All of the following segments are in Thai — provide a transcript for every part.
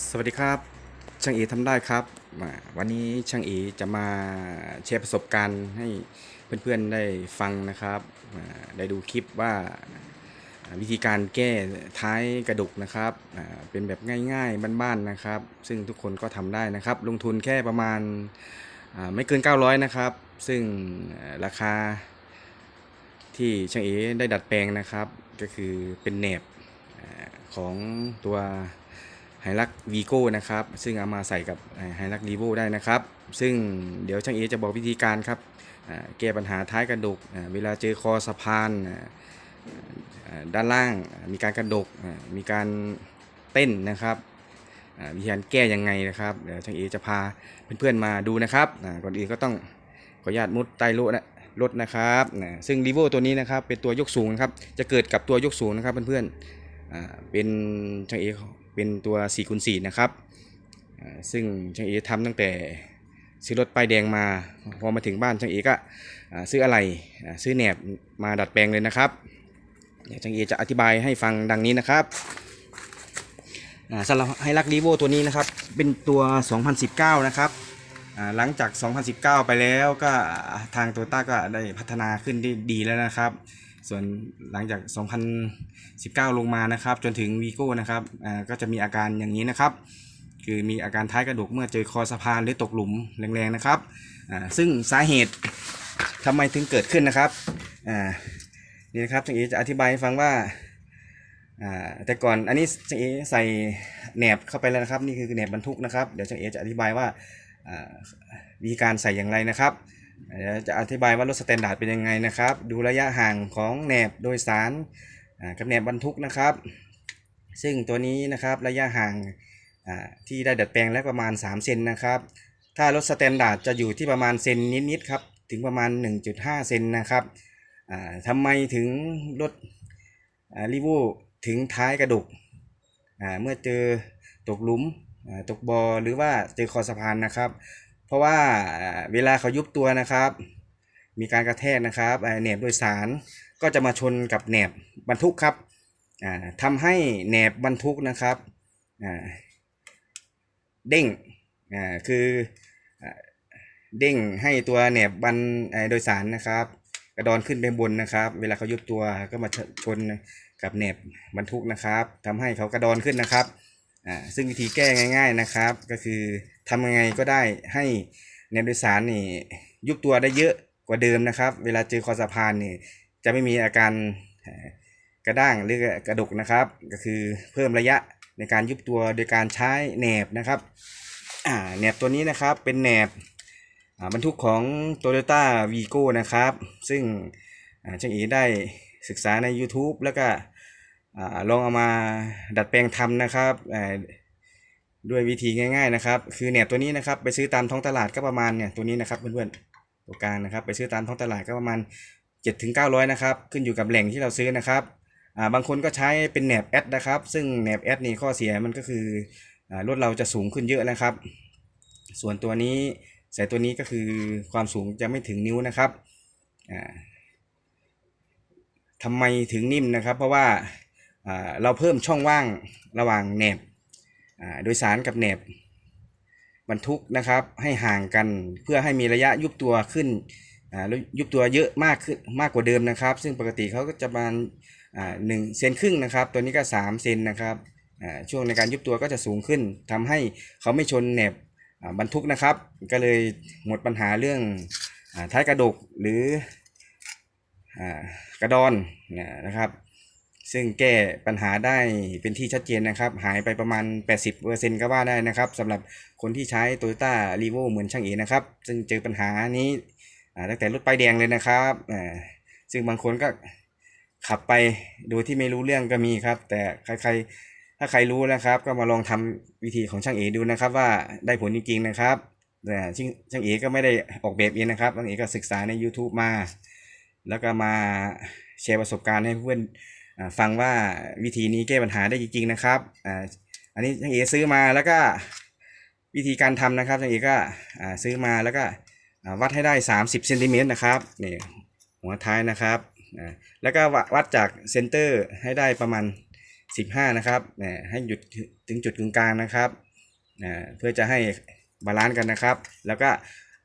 สวัสดีครับ ช่างเอทำได้ครับ วันนี้ช่างเอจะมาแชร์ประสบการณ์ให้เพื่อนๆได้ฟังนะครับ ได้ดูคลิปว่าวิธีการแก้ท้ายกระดุกนะครับเป็นแบบง่ายๆบ้านๆนะครับ ซึ่งทุกคนก็ทำได้นะครับ ลงทุนแค่ประมาณไม่เกิน 900 นะครับ ซึ่งราคาที่ช่างเอได้ดัดแปลงนะครับ ก็คือเป็นแหนบของตัว ไฮรักวีโก้นะครับ ซึ่งเอามาใส่กับไฮรักรีโวได้นะครับ ซึ่งเดี๋ยวช่างเอจะบอกวิธีการครับแก้ปัญหาท้ายกระดก เวลาเจอคอสะพานด้านล่างมีการกระดก มีการเต้นนะครับวิธีการแก้ยังไงนะครับเดี๋ยวช่างเอจะพาเพื่อนๆมาดูนะครับก่อนอื่นก็ต้องขออนุญาตมุดใต้โลนะรถนะครับซึ่งรีโวตัวนี้นะครับเป็นตัวยกสูงครับจะเกิดกับตัวยกสูงนะครับเพื่อนๆเป็นช่างเอ เป็นตัว4คูณ4นะครับ ซึ่งช่างเอทำตั้งแต่ซื้อรถป้ายแดงมาพอมาถึงบ้านช่างเอก็ซื้ออะไรซื้อแหนบมาดัดแปลงเลยนะครับเดี๋ยวช่างเอจะอธิบายให้ฟังดังนี้นะครับสำหรับไฮรักรีโวตัวนี้นะครับ เป็นตัว 2019 นะครับหลังจาก 2019 ไปแล้วก็ทางโตต้าก็ได้พัฒนาขึ้นได้ดีแล้วนะครับ ส่วนหลังจาก 2019 ลงมานะครับ จนถึงวีโก้นะครับอ่าก็จะมีอาการอย่างนี้นะครับ คือมีอาการท้ายกระดูกเมื่อเจอคอสะพานหรือตกหลุมแรงๆนะครับอ่าซึ่งสาเหตุทำไมถึงเกิดขึ้นนะครับอ่านี่นะครับจังเอจะอธิบายให้ฟังว่าอ่าแต่ก่อนอันนี้จังเอใส่แหนบเข้าไปแล้วนะครับ นี่คือแหนบบรรทุกนะครับ เดี๋ยวจังเอจะอธิบายว่าอ่ามีการใส่อย่างไรนะครับ จะอธิบายว่ารถสแตนดาร์ดเป็นยังไงนะครับ ดูระยะห่างของแหนบโดยสารกับแหนบบรรทุกนะครับ ซึ่งตัวนี้นะครับระยะห่างที่ได้ดัดแปลงแล้วประมาณ 3 เซนนะครับ ถ้ารถสแตนดาร์ดจะอยู่ที่ประมาณเซนนิดๆครับถึงประมาณ 1.5 เซนนะครับอ่าทำไมถึงรถรีโวถึงท้ายกระดกเมื่อเจอตกหลุมตกบอ่อหรือว่าเจอคอสะพานนะครับ ราะว่าเวลาเขายุบตัวนะครับ มีการกระแทกนะครับแหนบโดยสารก็จะมาชนกับแหนบบรรทุกครับอ่าทำให้แหนบบรรทุกนะครับเด้งคือเด้งให้ตัวแหนบบรรโดยสารนะครับ กระดอนขึ้นไปบนนะครับ เวลาเขายุบตัวก็มาชนกับแหนบบรรทุกนะครับทำให้เขากระดอนขึ้นนะครับ อ่าซึ่งวิธีแก้ง่าย ๆนะครับ ก็คือทำยังไงก็ได้ให้แนวโดยสารนี่ยุบตัวได้เยอะกว่าเดิมนะครับ เวลาเจอคอสะพานนี่จะไม่มีอาการกระด้างหรือกระดกนะครับ ก็คือเพิ่มระยะในการยุบตัวโดยการใช้แหนบนะครับอ่าแหนบตัวนี้นะครับเป็นแหนบอ่าบรรทุกของ Toyota Vigo นะครับ ซึ่งอ่าช่างเอได้ศึกษาใน YouTube แล้วก็ ลองเอามาดัดแปลงทำนะครับด้วยวิธีง่าย ๆนะครับ คือแหนบตัวนี้นะครับไปซื้อตามท้องตลาดก็ประมาณเนี่ยตัวนี้นะครับเพื่อนๆตัวกลางนะครับ ไปซื้อตามท้องตลาดก็ประมาณ7ถึง900นะครับขึ้นอยู่กับแหล่งที่เราซื้อนะครับบางคนก็ใช้เป็นแหนบแอดนะครับ ซึ่งแหนบแอดนี่ข้อเสียมันก็คือรถเราจะสูงขึ้นเยอะนะครับ ส่วนตัวนี้ใส่ตัวนี้ก็คือความสูงจะไม่ถึงนิ้วนะครับอ่าทำไมถึงนิ่มนะครับ เพราะว่า เราเพิ่มช่องว่างระหว่างแหนบโดยสารกับแหนบบรรทุกนะครับให้ห่างกันเพื่อให้มีระยะยุบตัวขึ้นแล้วยุบตัวเยอะมากขึ้นมากกว่าเดิมนะครับ ซึ่งปกติเขาก็จะประมาณหนึ่งเซนครึ่งนะครับ ตัวนี้ก็ 3 เซนนะครับช่วงในการยุบตัวก็จะสูงขึ้นทำให้เขาไม่ชนแหนบบรรทุกนะครับ ก็เลยหมดปัญหาเรื่องอท้ายกระดกหรืออกระดอนนะครับ ซึ่งแก้ปัญหาได้เป็นที่ชัดเจนนะครับ หายไปประมาณ 80%ก็ว่าได้นะครับสำหรับคนที่ใช้ Toyota r e v o เหมือนช่างเอนะครับ ซึ่งเจอปัญหานี้ตั้งแต่รถป้ายแดงเลยนะครับซึ่งบางคนก็ขับไปโดยที่ไม่รู้เรื่องก็มีครับ แต่ใครๆ ถ้าใครรู้นะครับ ก็มาลองทำวิธีของช่างเอดูนะครับ ว่าได้ผลจริงๆนะครับแต่ช่างเอก็ไม่ได้ออกแบบเองนะครับช่างเอก็ศึกษาใน YouTube มา แล้วก็มาแชร์ประสบการณ์ให้เพื่อน ฟังว่าวิธีนี้แก้ปัญหาได้จริงๆนะครับอ่าอันนี้ช่างเอซื้อมาแล้วก็วิธีการทำนะครับช่างเอก็อ่าซื้อมาแล้วก็วัดให้ได้ 30เซนติเมตรนะครับนี่หัวท้ายนะครับอ่าแล้วก็วัดจากเซนเตอร์ให้ได้ประมาณ 15 นะครับนี่ให้หยุดถึงจุดกึ่งกลางนะครับอ่าเพื่อจะให้บาลานซ์กันนะครับ แล้วก็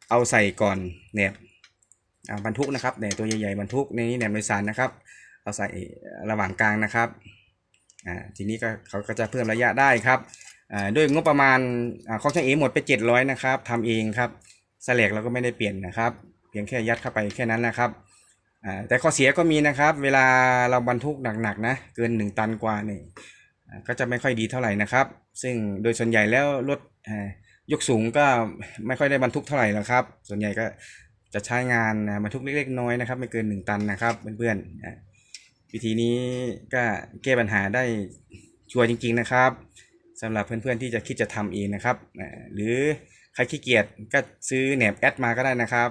เอาใส่ก่อนแหนบอ่าบรรทุกนะครับเนี่ยตัวใหญ่ๆบรรทุกในนี้แหนบโดยสารนะครับ เอาใส่ระหว่างกลางนะครับอ่าทีนี้ก็เขาก็จะเพิ่มระยะได้ครับอ่าด้วยงบประมาณอของช่างเอหมดไป 700นะครับทำเองครับสแลกเราก็ไม่ได้เปลี่ยนนะครับ เพียงแค่ยัดเข้าไปแค่นั้นนะครับอ่าแต่ข้อเสียก็มีนะครับ เวลาเราบรรทุกหนักๆนะเกิน 1 ตันกว่านี่ก็จะไม่ค่อยดีเท่าไหร่นะครับ ซึ่งโดยส่วนใหญ่แล้วรถยกสูงก็ไม่ค่อยได้บรรทุกเท่าไหร่หรอกครับ ส่วนใหญ่ก็จะใช้งานบรรทุกเล็กๆน้อยนะครับ ไม่เกิน 1 ตันนะครับเพื่อนๆ วิธีนี้ก็แก้ปัญหาได้ชัวร์จริง ๆนะครับสำหรับเพื่อนๆที่จะคิดจะทำเองนะครับ หรือใครขี้เกียจก็ซื้อแหนบแอดมาก็ได้นะครับ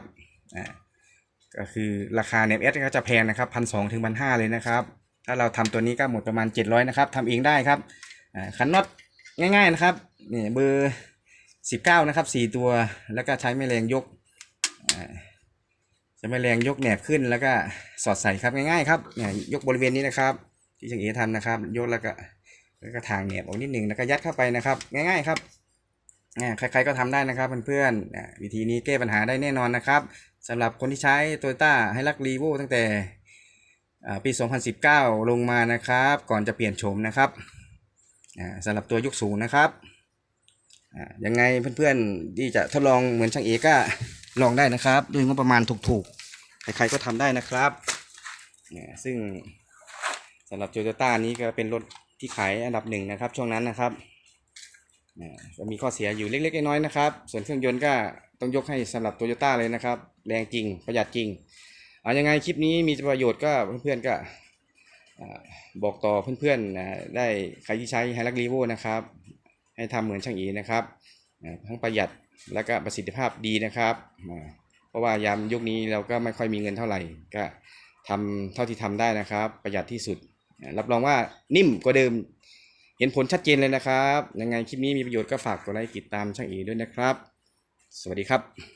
ก็คือราคาเน็ตเอสก็จะแพงนะครับพันสองถึงพันห้าเลยนะครับ ถ้าเราทำตัวนี้ก็หมดประมาณ 700นะครับทำเองได้ครับอ่าคันน็อตง่ายๆนะครับนี่เบอร์ 19 นะครับ 4 ตัวแล้วก็ใช้แม่แรงยก อ่าใช้แม่แรงยกแหนบขึ้นแล้วก็สอดใส่ครับง่ายๆครับเนี่ยยกบริเวณนี้นะครับ ที่ช่างเอทำนะครับ ยกแล้วก็แล้วก็ทางแหนบออกนิดหนึ่งแล้วก็ยัดเข้าไปนะครับ ง่าย ๆครับอ่าใครๆก็ทำได้นะครับเพื่อนๆอ่าวิธีนี้แก้ปัญหาได้แน่นอนนะครับสำหรับคนที่ใช้ Toyota h i l u x r e v o ตั้งแต่อ่าปี 2019 ลงมานะครับ ก่อนจะเปลี่ยนโฉมนะครับอ่าสำหรับตัวยกสูงนะครับยังไงเพื่อนๆที่จะทดลองเหมือนช่างเอกก็ลองได้นะครับ ด้วยงบประมาณถูกๆ ใครๆก็ทำได้นะครับเนี่ยซึ่งสำหรับ Toyota นี้ก็เป็นรถที่ขายอันดับหนึ่งนะครับ ช่วงนั้นนะครับอ่าก็มีข้อเสียอยู่เล็กๆน้อยๆนะครับ ส่วนเครื่องยนต์ก็ต้องยกให้สำหรับโตโยต้าเลยนะครับ แรงจริงประหยัดจริงเอายังไงคลิปนี้มีประโยชน์ก็เพื่อนๆก็บอกต่อเพื่อนๆได้ใครที่ใช้ไฮรักรีโวนะครับ ให้ทำเหมือนช่างอีนะครับ ทั้งประหยัดและก็ประสิทธิภาพดีนะครับ ราะว่ายามยุคนี้เราก็ไม่ค่อยมีเงินเท่าไหร่ ก็ทำเท่าที่ทำได้นะครับ ประหยัดที่สุด รับรองว่านิ่มกว่าเดิม เห็นผลชัดเจนเลยนะครับ ยังไงคลิปนี้มีประโยชน์ก็ฝากกดไลค์ติดตามช่างอีด้วยนะครับ สวัสดีครับ